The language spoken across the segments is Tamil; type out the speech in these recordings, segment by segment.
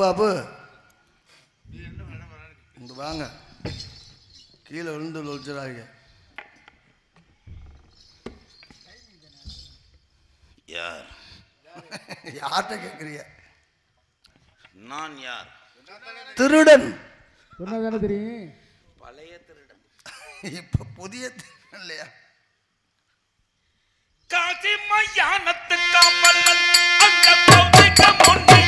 அப்பு அப்பு இங்க வாங்க. கீழே விழுந்து ஒழிச்சிடாங்க யார்? யார்கிட்ட கேட்குறீங்க நான் யார்? திருடன். சொன்னா தானே தெரியும். பழைய திருடன். இப்போ புதிய திருடன் இல்லையா? காசி மையானத்து காவலன் அந்த கௌதிக முன்னே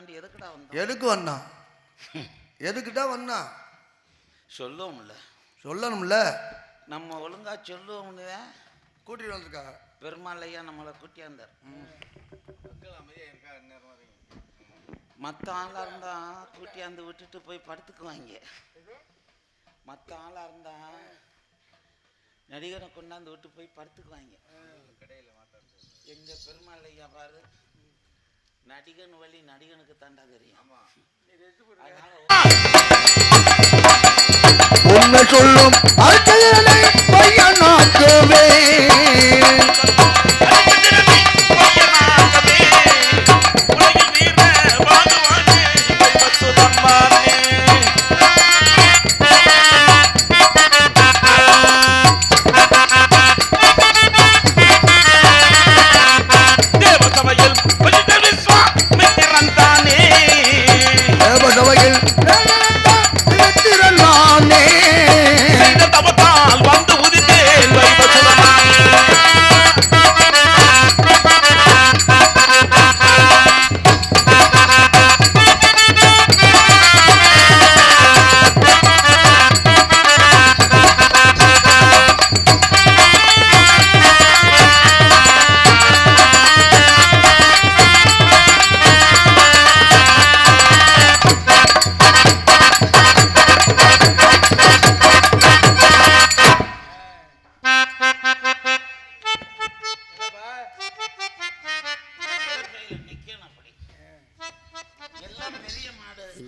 தாண்டி எதுக்குடா வந்தோம்? எதுக்கு வந்தான்? எதுக்கிட்ட வந்தான்? சொல்லுவோம்ல சொல்லணும்ல. நம்ம ஒழுங்கா சொல்லுவோம்னு கூட்டிட்டு வந்திருக்காங்க. பெருமாள் ஐயா நம்மளை கூட்டியாந்தார் மற்ற ஆளாக இருந்தா கூட்டியாந்து விட்டுட்டு போய் படுத்துக்குவாங்க. மற்ற ஆளாக இருந்தா நடிகரை கொண்டாந்து விட்டு போய் படுத்துக்குவாங்க. எங்க பெருமாள் ஐயா பாரு நடிகன் வழி நடிகனுக்கு தாண்டா தெரியும். உண்மை சொல்லும் அர்ச்சனை பையனாக்குவே. தேவசபையில் திறன் நானே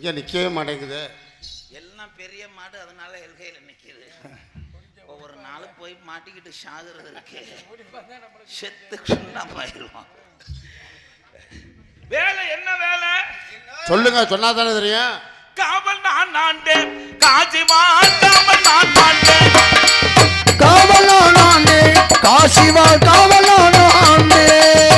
இங்கே நிற்கவே மாட்டேங்குது. எல்லாம் பெரிய மாடு அதனால எல்கையில நிக்குது. ஒவ்வொரு நாளும் போய் மாட்டிக்கிட்டு சாகுறது இருக்கு. செத்து சுண்ணாமாயிருவோம் வேலை என்ன வேலை? சொல்லுங்க சொன்னா தானே தெரியும்? காவல் நான் ஆண்டேன் காஜிவான் காவல் நான் ஆண்டேன் காவலா நானே காசிவா காவலா நானே நித்தமுட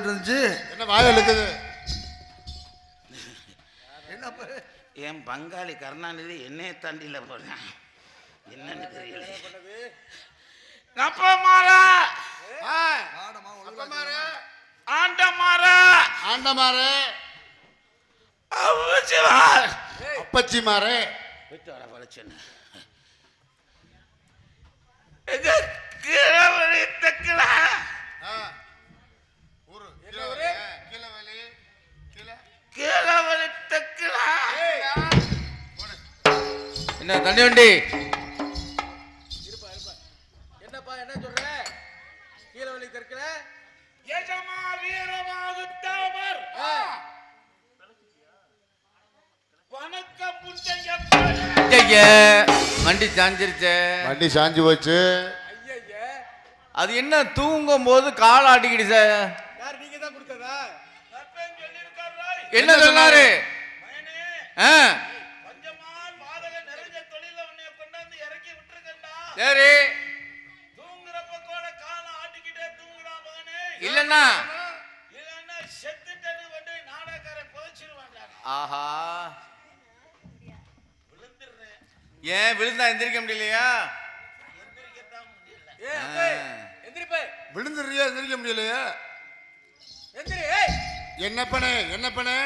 போயிட்டு இருந்துச்சு. என்ன வாய் இழுக்குது? என்னப்பு என் பங்காளி கருணாநிதி என்னைய தாண்டில போறேன் என்னன்னு தெரியல. அப்ப மாறா ஆண்ட மாறா ஆண்டமாரே அவசியமா அப்பச்சி மாரே விட்டு வர பழச்சேன்னு. எங்க கிழவரி என்ன தண்ணி வண்டி? என்னப்பா என்ன சொல்ற? கீழே வழி தெற்குல. எஜமா வீரமாகுத்தவர் வண்டி சாஞ்சிருச்சு. வண்டி சாஞ்சு போச்சு. அது என்ன தூங்கும் போது கால் ஆட்டிக்கிடுச்சு. இறக்கி விட்டுருக்கண்டா சரி இல்லன்னா? ஆஹா. ஏன் விழுந்தா எந்திரிக்க முடியலையா? விழுந்துறியா எந்திரிக்க முடியலையா? ஏய் என்ன பண்ணு என்ன பண்ணு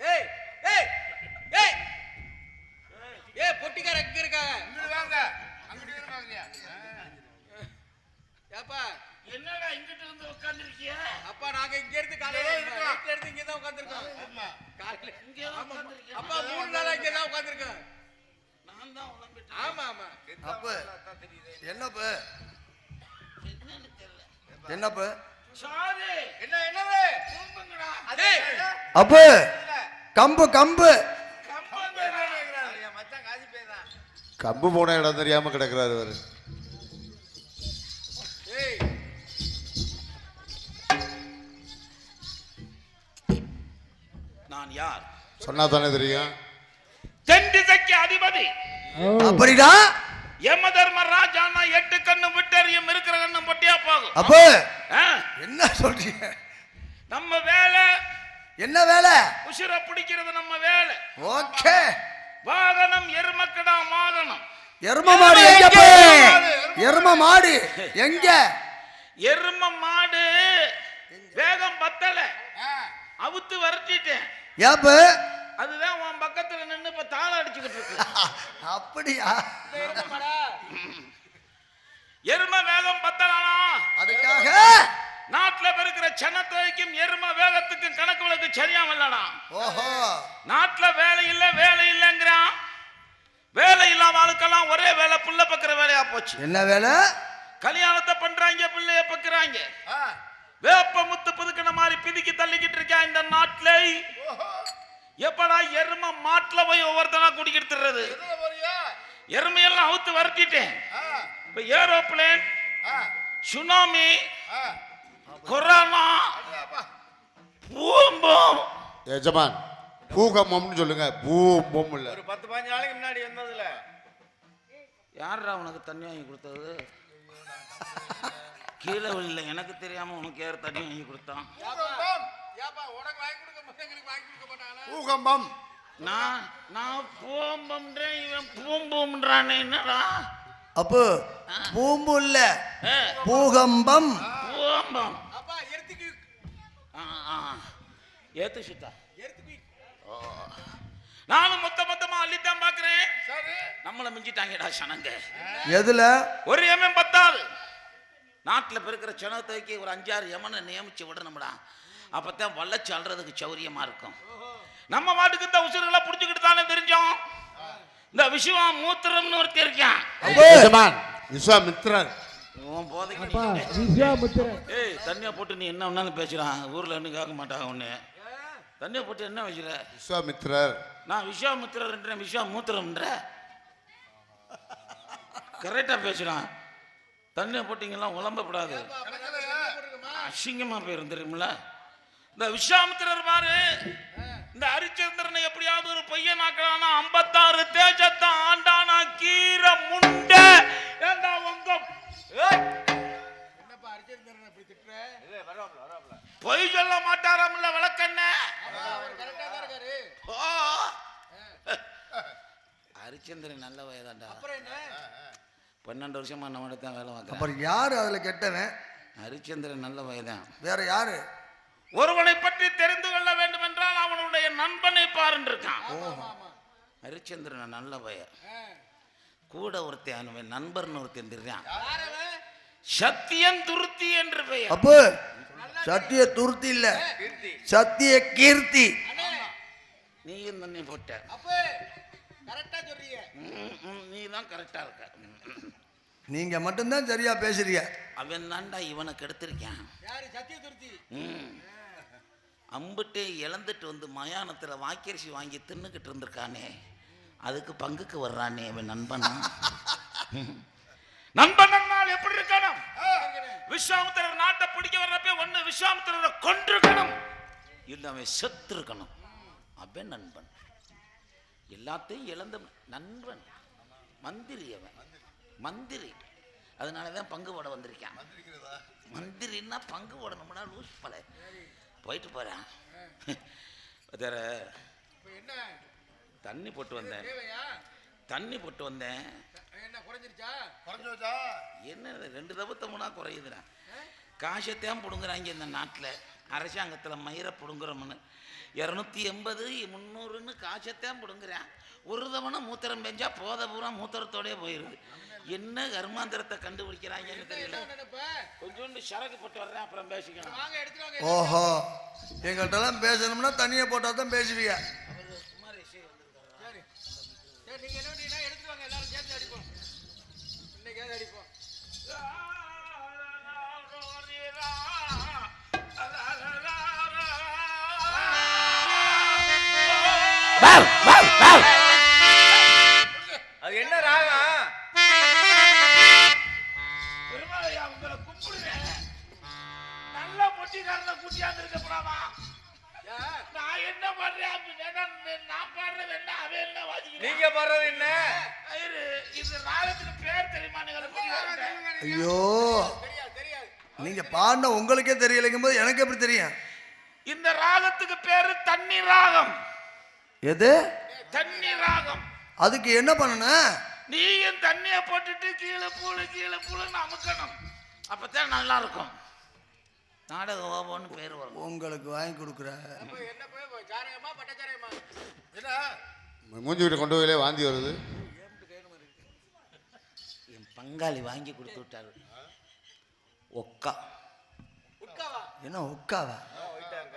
ஏய் ஏய் ஏய். ஏய் பொட்டிக்கார எங்க இருக்காங்க? ஏப்பா. என்னடா இங்கிட்டு இருந்து உட்காந்துருக்கிய அப்பா நாங்க இங்க இருந்து காலையில வீட்ல இருந்து இங்க தான் உட்கார்ந்திருக்கோம். காலையில. இங்கே அப்பா மூணு நாளா இங்க தான் உட்கார்ந்திருக்கோம். நான் தான் ஆமா ஆமா. அப்ப என்னப்பு? என்னப்பு? அப்பு கம்பு கம்பு. கம்பு போன இடம் தெரியாம கிடக்குறாரு அவரு ஏய் நான் யார்? சொன்னா தானே தெரியும். தென் திசைக்கு அதிபதி அப்படிடா. யம தர்மராஜானா எட்டு கண்ணு விட்டறியும் இருக்கிற கண்ணு பொட்டியா போகும். அப்பு? என்ன சொல்றீங்க? நம்ம வேலை. என்ன வேலை? உசிரை பிடிக்கிறது நம்ம வேலை. ஓகே. வாகனம் எருமக்கடா வாகனம் எரும மாடு எங்க எரும மாடு எங்க? எரும மாடு. வேகம் பத்தல. அவுத்து வரட்டிட்டேன் ஏப்பு? அதுதான் உன் பக்கத்துல நின்னு இப்ப தாளம் அடிச்சுக்கிட்டு இருக்கு. அப்படியா? எரும வேகம் பத்தலானா? அதுக்காக? நாட்டுல பெருக்கிற சனத்தொகைக்கும் எரும வேகத்துக்கும் கணக்கு வழக்கு சரியா இல்லடா ஓஹோ. நாட்டுல வேலை இல்ல வேலை இல்லைங்கிறான். வேலை இல்லாம ஆளுக்கெல்லாம் ஒரே வேலை புள்ள பக்கிற வேலையா போச்சு. என்ன வேலை? கல்யாணத்தை பண்றாங்க பிள்ளைய பக்குறாங்க. வேப்ப முத்து புதுக்கின மாதிரி பிதுக்கி தள்ளிக்கிட்டு இருக்கா இந்த நாட்டுல? எப்படா எரும மாட்டுல போய் ஒவ்வொருத்தனா குடிக்கிடுத்துறது எருமையெல்லாம் அவுத்து வரட்டிட்டேன் இப்ப ஏரோப்ளேன் சுனாமி கொரோனா பூம்பம் எஜமான் பூகம்பம்னு சொல்லுங்க. பூம்பம் இல்ல. ஒரு பத்து பதினஞ்சு நாளைக்கு முன்னாடி வந்ததுல. யாரா உனக்கு தண்ணி வாங்கி கொடுத்தது? கீழே வில்ல எனக்கு தெரியாம உனக்கு யார் தண்ணி வாங்கி கொடுத்தான்? ஏப்பா உனக்கு வாங்கி கொடுக்க மாட்டேன் எங்களுக்கு வாங்கி கொடுக்க மாட்டாங்களா? பூகம்பம். நான் நான் பூம்பம்ன்றேன் இவன் பூம்பும்ன்றானே என்னடா? அப்பு பூம்பு இல்ல பூகம்பம். ஆ. ஏத்து சுத்தா. நானும் மொத்த மொத்தமா அள்ளித்தான் பாக்குறேன். நம்மளை மிஞ்சிட்டாங்கடா சனங்க. எதுல? ஒரு பத்தாது நாட்டில் பெருக்கிற சனத்தைக்கு ஒரு அஞ்சாறு எமனை நியமிச்சு விடணும்டா. அப்பதான் வள்ளச்சி அல்றதுக்கு சௌரியமா இருக்கும். நம்ம மாட்டுக்கு இந்த உசுறுகளை புடிச்சுக்கிட்டு தானே தெரிஞ்சோம். இந்த விஷயம் மூத்திரம்னு ஒருத்தர் இருக்கான். அப்பு அப்பா விஸ்வாமித்திரன். ஏய் தண்ணியை போட்டு நீ என்ன ஒன்னாலும் பேசுறான் ஊர்ல இன்னும் கேட்க மாட்டாங்க ஒண்ணு தண்ணியை போட்டு என்ன வச்சுற விஸ்வாமித்ரர் நான் விஸ்வாமித்திரன்றேன் விஸ்வாமூத்திரம்ன்ற. கரெக்டா பேசுறான். தண்ணியை போட்டீங்கலாம் உழம்பப்படாது அசிங்கமா போயிரும் தெரியுமில இந்த விஸ்வாமித்திரர் பாரு இந்த ஹரிச்சந்திரனை எப்படியாவது ஒரு பையன் ஆக்கலாம்னா ஐம்பத்தாறு தேஜத்தை ஆண்டானா கீரை முண்டை. ஏண்டா உங்க ஏய், என்னப்பா அரிச்சந்திரன் அப்படி திட்டுற? பொய் சொல்ல மாட்டாராம்ல விளக்கண்ண? அவர் கரெக்டா தான் இருக்காரு. ஓ! ஹரிச்சந்திரன் நல்ல வயதாண்டா. அப்புறம் என்ன? பன்னெண்டு வருஷமா நம்ம தான் வேலை பார்க்குறேன். அப்புறம் யாரு அதுல கெட்டவன்? ஹரிச்சந்திரன் நல்ல வயதான் வேற யாரு? ஒருவனை பற்றி தெரிந்து கொள்ள வேண்டும் என்றால் அவனுடைய நண்பனை பாருன்னு இருக்கான் ஹரிச்சந்திரன் நல்ல பையன். கூட ஒருத்தன் அவன் நண்பர்னு ஒருத்தன் தெரியான் சத்தியன் துருத்தி என்று பெயர். அப்பு சத்திய துருத்தி இல்ல. சத்திய கீர்த்தி. நீயும் தண்ணி போட்ட. அப்ப. கரெக்டா சொல்றீங்க. ம், ம், நீ தான் கரெக்டா இருக்க. நீங்க மட்டும்தான் சரியா பேசுறீங்க. அவன் தான்டா இவனை கெடுத்திருக்கான்? யாரு? சத்தியதுர்த்தி. ம். அம்புட்டே இழந்துட்டு வந்து மயானத்தில் வாக்கரிசி வாங்கி தின்னுக்கிட்டு இருந்திருக்கானே. அதுக்கு பங்குக்கு வர்றானே அவன் நண்பன். ம். நண்பன் நன்னால் எப்படி இருக்கணும்? விஸ்வாமித்திரர் நாட்டை பிடிக்க வர்றப்ப ஒண்ணு விஸ்வாமித்திரரை கொண்டிருக்கணும் இல்ல அவன் செத்து இருக்கணும் அவன் நண்பன். எல்லாத்தையும் இழந்த நண்பன் மந்திரி அவன். மந்திரி. அதனால தான் பங்கு போட வந்திருக்கான். மந்திரின்னா பங்கு போடணும்னா லூஸ் பல. போயிட்டு இப்ப என்ன? தண்ணி போட்டு வந்தேன். தேவையா? தண்ணி போட்டு வந்தேன். என்ன ரெண்டு தபத்தை மூணா குறையுதுண்ணா காசைத்தான் பிடுங்குறாங்க இந்த நாட்டில். அரசாங்கத்தில் மயிரை பிடுங்குறோம்னு. இரநூத்தி எண்பது முந்நூறுன்னு காசைத்தான் பிடுங்குறேன். ஒரு தவணை மூத்திரம் பெஞ்சா போத பூரா மூத்திரத்தோடயே போயிடுது என்ன கர்மாந்திரத்தை கண்டுபிடிக்கிறாங்கன்னு தெரியல. கொஞ்சோண்டு சரக்கு போட்டு வர்றேன் அப்புறம் பேசிக்கலாம். ஓஹோ எங்கள்கிட்டலாம் பேசணும்னா தண்ணியை போட்டால் தான் பேசுவீங்க அது என்ன ராகம்? பெருமாளையா உங்களை கூப்பிடுறேன் நல்ல பொட்டிக்காரனை கூட்டியாந்து இருக்கப்படாமா நான் என்ன அப்படின்னா நான் பாடுறது என்ன? அவன் என்ன நீங்க பாடுறது என்ன? இந்த ராகத்துக்கு பேர் தெரியுமா நீங்க ஐயோ தெரியாது தெரியாது நீங்க பாடின உங்களுக்கே தெரியலைங்கும் போது எனக்கு எப்படி தெரியும்? இந்த ராகத்துக்கு பேரு தண்ணி ராகம். எது? தண்ணி ராகம். அதுக்கு என்ன பண்ணணும் நீயும் தண்ணிய போட்டுட்டு கீழே பூளு கீழே பூளுன்னு அமுக்கணும். அப்பதான் நல்லா இருக்கும் நாடக ஓபோன்னு பேர் வரும். உங்களுக்கு வாங்கி கொடுக்குற. அப்ப என்ன மூஞ்சி கிட்ட கொண்டு போயிலே வாந்தி வருது. என் பங்காளி வாங்கி கொடுத்து விட்டாரு. ஒக்கா. என்ன உட்காவா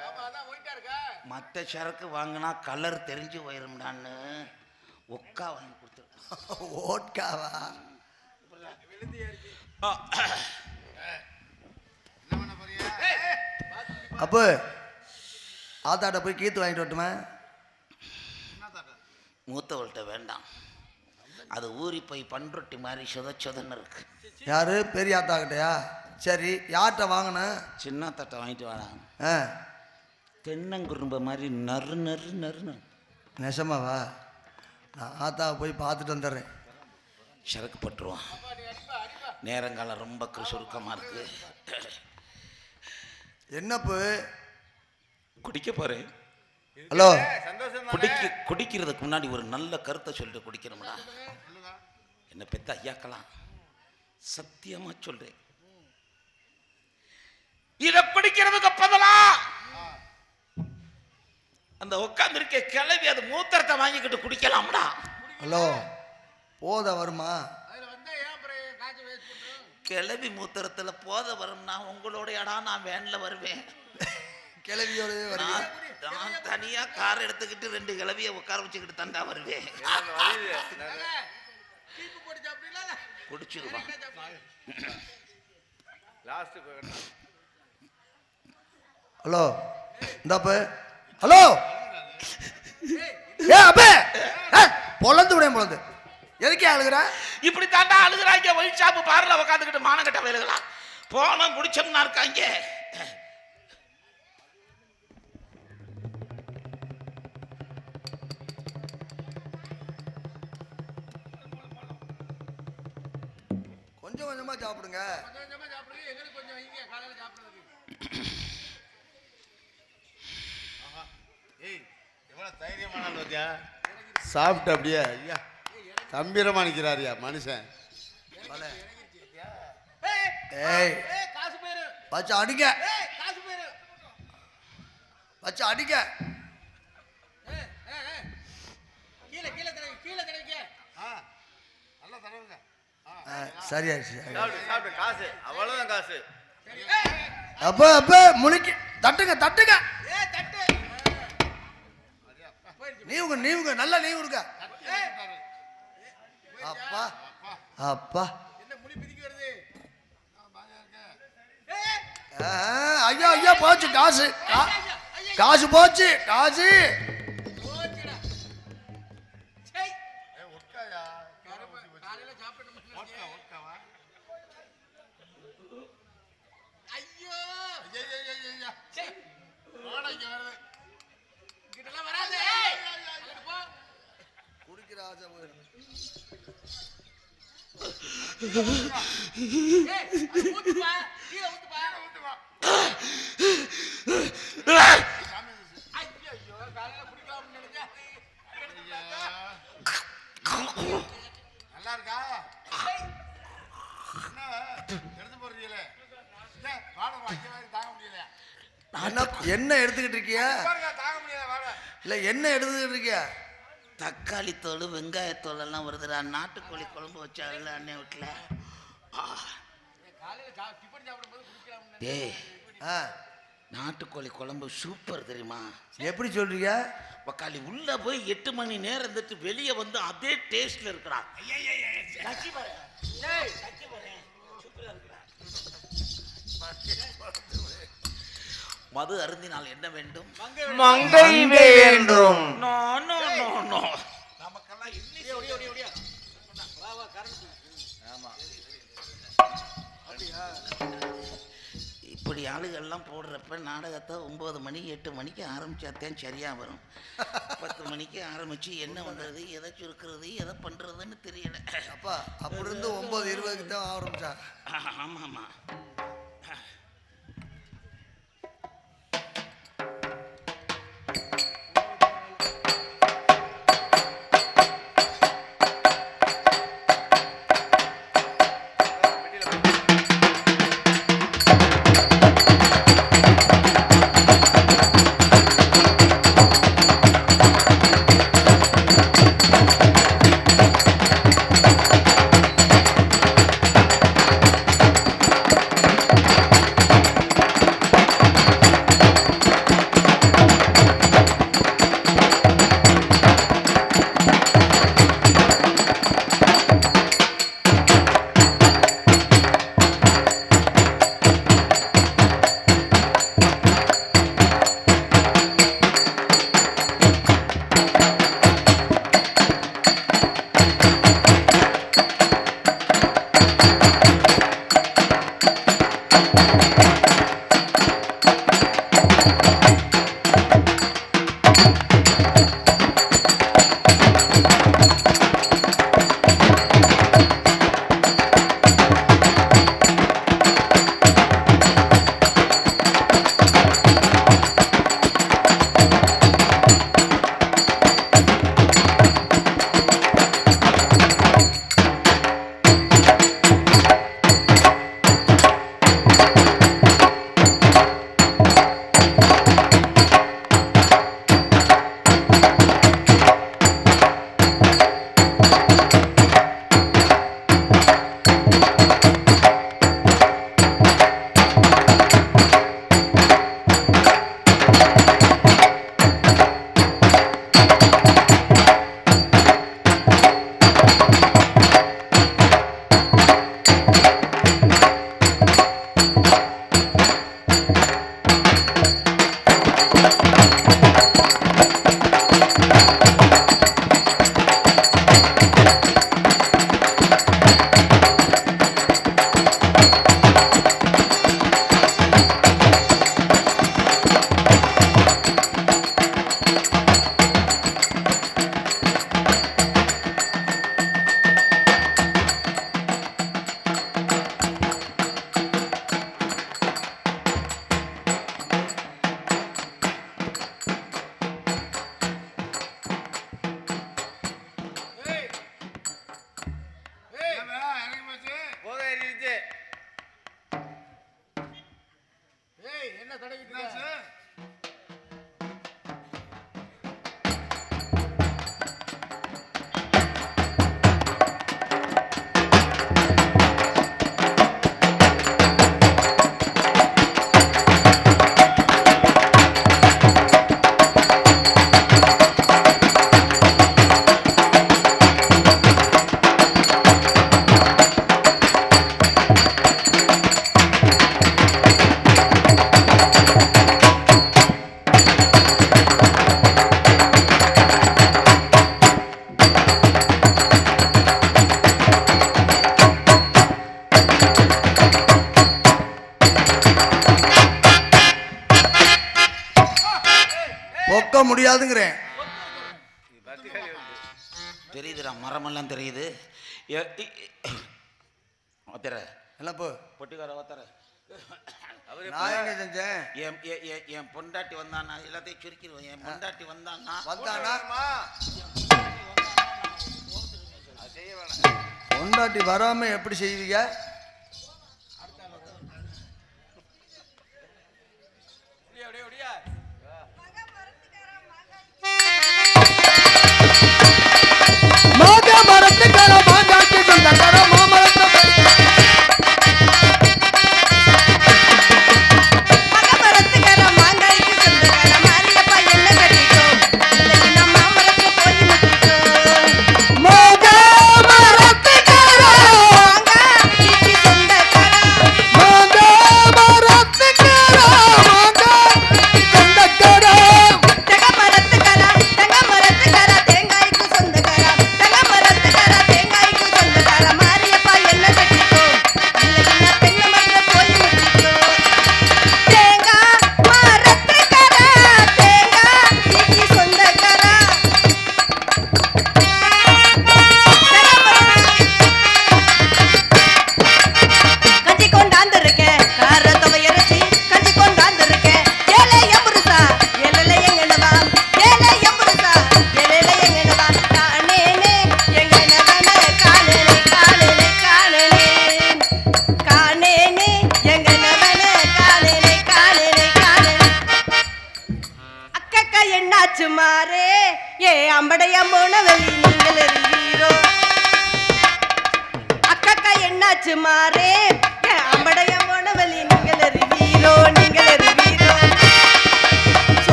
ஆமா அதான் ஒயிட்டா இருக்கா மற்ற சரக்கு வாங்கினா கலர் தெரிஞ்சு போயிரும்டான்னு ஒக்கா வாங்கி கொடுத்துருக்கேன். ஓட்காவா? அப்போ ஆத்தாட்ட போய் கீத்து வாங்கிட்டு வரட்டுமா? மூத்தவள்கிட்ட வேண்டாம். அது ஊறி போய் பண்ரொட்டி மாதிரி சொத சொதன்னு இருக்கு. யாரு? பெரிய ஆத்தா கிட்டயா? சரி யார்கிட்ட வாங்கினேன் சின்ன தட்டை வாங்கிட்டு வாடா. ஆ. தென்னங்குரும்ப மாதிரி நறு நறு நறுன்னு நெசமாவா? நான் ஆத்தாவை போய் பார்த்துட்டு வந்துடுறேன். சரக்கு பட்டுருவான் நேரங்காலம் ரொம்ப கு- சுருக்கமா இருக்கு. என்னப்பு? குடிக்க போறேன். ஹலோ. சந்தோஷம் குடிக்க குடிக்கிறதுக்கு முன்னாடி ஒரு நல்ல கருத்தை சொல்லிட்டு குடிக்கணும்டா. என்ன பெத்த ஐயாக்கலாம் சத்தியமா சொல்றேன். இத குடிக்கிறதுக்கு பதிலா? அந்த உட்கார்ந்து இருக்க கிளவி அது மூத்திரத்தை வாங்கிக்கிட்டு குடிக்கலாம்டா. ஹலோ போத வருமா? கிளவி மூத்திரத்துல போத வரும்னா உங்களோட இடம் நான் வேன்ல வருவேன். கிளவியோடவே வருவீங்க. நான் தனியா கார் எடுத்துக்கிட்டு ரெண்டு கிளவிய உட்கார வச்சுக்கிட்டு தண்டா வருவேன். குடிச்சிருவான் லாஸ்ட் ஹலோ இந்தாப்பு. ஹலோ. ஏ அப்பே. ஏ, பொழந்து விடேன் பொழந்து எதுக்கே அழுகுற? இப்படி தாண்டா அழுகுறாங்க. ஒயின் ஷாப்பு பார்ல உட்காந்துக்கிட்டு மானங்கட்ட வயலுகளா போனோம் குடிச்சோம்னா இருக்காங்க. கொஞ்சம் கொஞ்சமா சாப்பிடுங்க. கொஞ்சம் கொஞ்சமா சாப்பிடுறது எங்களுக்கு கொஞ்சம் வைங்க காலையில சாப்பிடுறதுக்கு ஏய் எவ்வளோ தைரியமான பாத்தியா. சாப்பிட்டு அப்படியே ஐயா கம்பீரமா நிற்கிறாரியா மனுஷன். ஏய், வச்சு அடிக்க. ஏய் காசு பேரு வச்சு அடிக்க. சாப்பிட்டு காசு. அவ்வளவுதான் காசு. அப்ப அப்ப முழிக்க. தட்டுங்க தட்டுங்க. நீவுங்க நீவுங்க நல்லா இருக்க அப்பா அப்பா. ஐயா ஐயா போச்சு காசு. காசு போச்சு காசு. என்ன என்ன எடுத்துக்கிட்டு இருக்கிய? பாருங்க தாங்க முடியல வாட இல்ல என்ன எடுத்துக்கிட்டு இருக்கிய? தக்காளி தோல் வெங்காயத்தோல் எல்லாம் வருதுடா. நாட்டுக்கோழி குழம்பு வச்சாங்கல்ல அண்ணே வீட்டில். டேய் ஆ, நாட்டுக்கோழி குழம்பு சூப்பர் தெரியுமா? எப்படி சொல்றீங்க? பக்காளி உள்ள போய் எட்டு மணி நேரம் இருந்துட்டு வெளியே வந்து அதே டேஸ்ட்ல. ஏய், பாரு. சூப்பரா இருக்குடா. மது அருந்தினால் என்ன வேண்டும்? மங்கை வேண்டும். No no no no. தூக்கு. இப்படி ஆளுகள்லாம் போடுறப்ப நாடகத்தை ஒம்பது மணி எட்டு மணிக்கு ஆரம்பிச்சாத்தான் சரியா வரும். பத்து மணிக்கு ஆரம்பிச்சு என்ன பண்றது எதை சுருக்கிறது எதை பண்றதுன்னு தெரியல. அப்பா அப்படி இருந்து ஒன்பது இருபதுக்கு தான் ஆரம்பிச்சா. ஆமா ஆமா முடியாதுங்கிறேன். தெரியுதுடா மரமெல்லாம் தெரியுது. ஓத்தர எல்லாம் போ? பொட்டிக்கார ஓத்தர நான் என்ன செஞ்சேன்? என் என் பொண்டாட்டி வந்தானா எல்லாத்தையும் சுருக்கிடுவேன். என் பொண்டாட்டி வந்தானா? வந்தானா? பொண்டாட்டி வராமல் எப்படி செய்வீங்க? சொந்தக்கார மாங்காக்கு சொந்தக்கார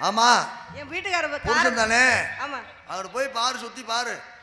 ஆமா. என் வீட்டுக்காரர் தானே. ஆமா. அவர் போய் பாரு சுத்தி பாரு.